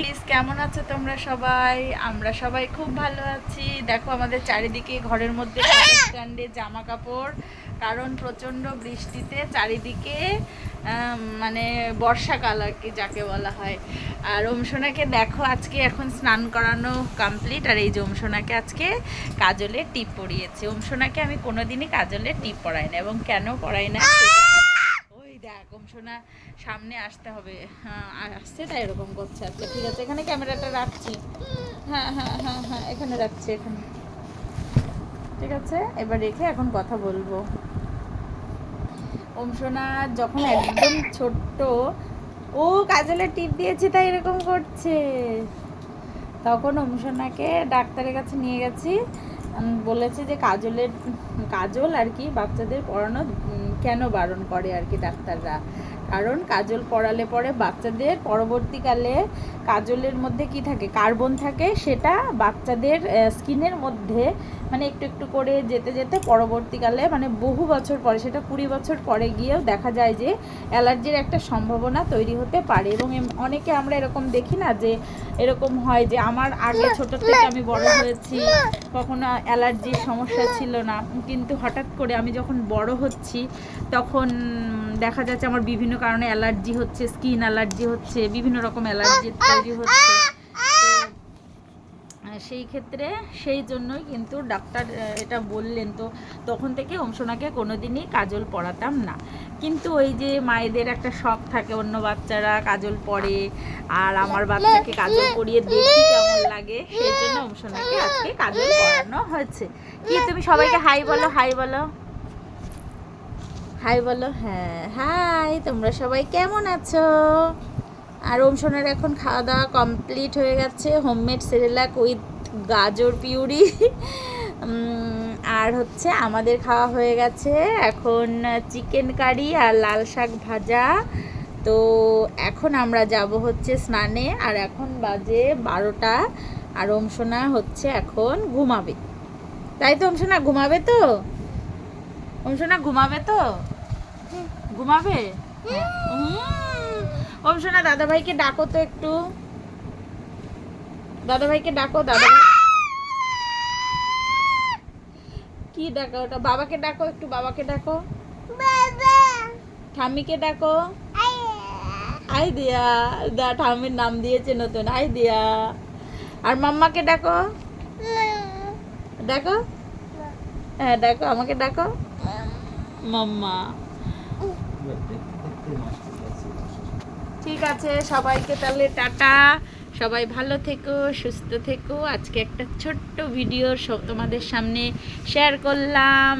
Please কেমন আছো তোমরা সবাই? আমরা সবাই খুব ভালো আছি। দেখো আমাদের চারিদিকে ঘরের মধ্যে স্ট্যান্ডে জামা কাপড় কারণ প্রচণ্ড বৃষ্টিতে চারিদিকে মানে বর্ষাকাল আর কি যাকে বলা হয়। আর ওমসোনাকে দেখো আজকে এখন স্নান করানো কমপ্লিট আর এই যে ওমসোনাকে আজকে কাজলে টিপ পরিয়েছে। ওমসোনাকে আমি কোনোদিনই কাজলে টিপ পরাই না এবং কেন পরাই না সেটা সামনে আসতে হবে। হ্যাঁ আসছে তাই এরকম করছে ঠিক আছে, এখানে ক্যামেরাটা রাখছি। হ্যাঁ হ্যাঁ হ্যাঁ হ্যাঁ এখানে রাখছি, এখানে। ঠিক আছে, এবার রেখে এখন কথা বলব। সোনা যখন একদম ছোট্ট, ও কাজলের টিপ দিয়েছে, তাই এরকম করছে। তখন সোনাকে ডাক্তারের কাছে নিয়ে গেছি। বলেছে যে কাজলের কাজল আর কি বাচ্চাদের পড়ানো কেন বারণ করে আর কি ডাক্তাররা। কারণ কাজল পড়ালে পরে বাচ্চাদের পরবর্তীকালে কাজলের মধ্যে কি থাকে? কার্বন থাকে, সেটা বাচ্চাদের স্কিনের মধ্যে মানে একটু একটু করে যেতে যেতে পরবর্তীকালে মানে বহু বছর পরে, সেটা কুড়ি বছর পরে গিয়েও দেখা যায় যে অ্যালার্জির একটা সম্ভাবনা তৈরি হতে পারে। এবং অনেকে আমরা এরকম দেখি না যে এরকম হয় যে আমার আগে ছোট থেকে আমি বড় হয়েছি, কখনো অ্যালার্জির সমস্যা ছিল না। কিন্তু হঠাৎ করে আমি যখন বড় হচ্ছি, তখন দেখা যাচ্ছে আমার বিভিন্ন কারণে অ্যালার্জি হচ্ছে, স্কিন অ্যালার্জি হচ্ছে, বিভিন্ন রকম অ্যালার্জি তৈরি হচ্ছে। সেই ক্ষেত্রে সেই জন্যই কিন্তু ডাক্তার এটা বললেন। তো তখন থেকে অংশনাকে কোনোদিনই কাজল পরাতাম না। কিন্তু ওই যে মায়েদের একটা শখ থাকে, অন্য বাচ্চারা কাজল পরে আর আমার বাচ্চাকে কাজল পরিয়ে দেখি কেমন লাগে, সেই জন্য অংশনাকে আজকে কাজল পরানো হয়েছে। কি তুমি সবাইকে হাই বলো হাই বলো। হাই বলো হ্যাঁ হাই, তোমরা সবাই কেমন আছো? আর ওম সোনার এখন খাওয়া দাওয়া কমপ্লিট হয়ে গেছে হোমমেড সেরেলাক উইথ গাজর পিউরি। আর হচ্ছে আমাদের খাওয়া হয়ে গেছে এখন চিকেন কারি আর লাল শাক ভাজা। তো এখন আমরা যাব হচ্ছে স্নানে, আর এখন বাজে বারোটা, আর ওম সোনা হচ্ছে এখন ঘুমাবে। তাই তো ওম সোনা ঘুমাবে তো? ওম সোনা ঘুমাবে তো? ঘুমাবে। ওম সোনা দাদা ভাইকে ডাকো তো একটু। দাদা ভাইকে ডাকো দাদা কি ডাকো ওটা? বাবাকে ডাকো একটু বাবাকে ডাকো। ঠাম্মিকে ডাকো। আই দিয়া দা ঠাম্মির নাম দিয়েছে নতুন। আই দিয়া। আর মাম্মাকে ডাকো। ডাকো? হ্যাঁ ডাকো আমাকে ডাকো। মাম্মা। ঠিক আছে, সবাইকে তাহলে টাটা। সবাই ভালো থেকো, সুস্থ থেকো। আজকে একটা ছোট্ট ভিডিও তোমাদের সামনে শেয়ার করলাম।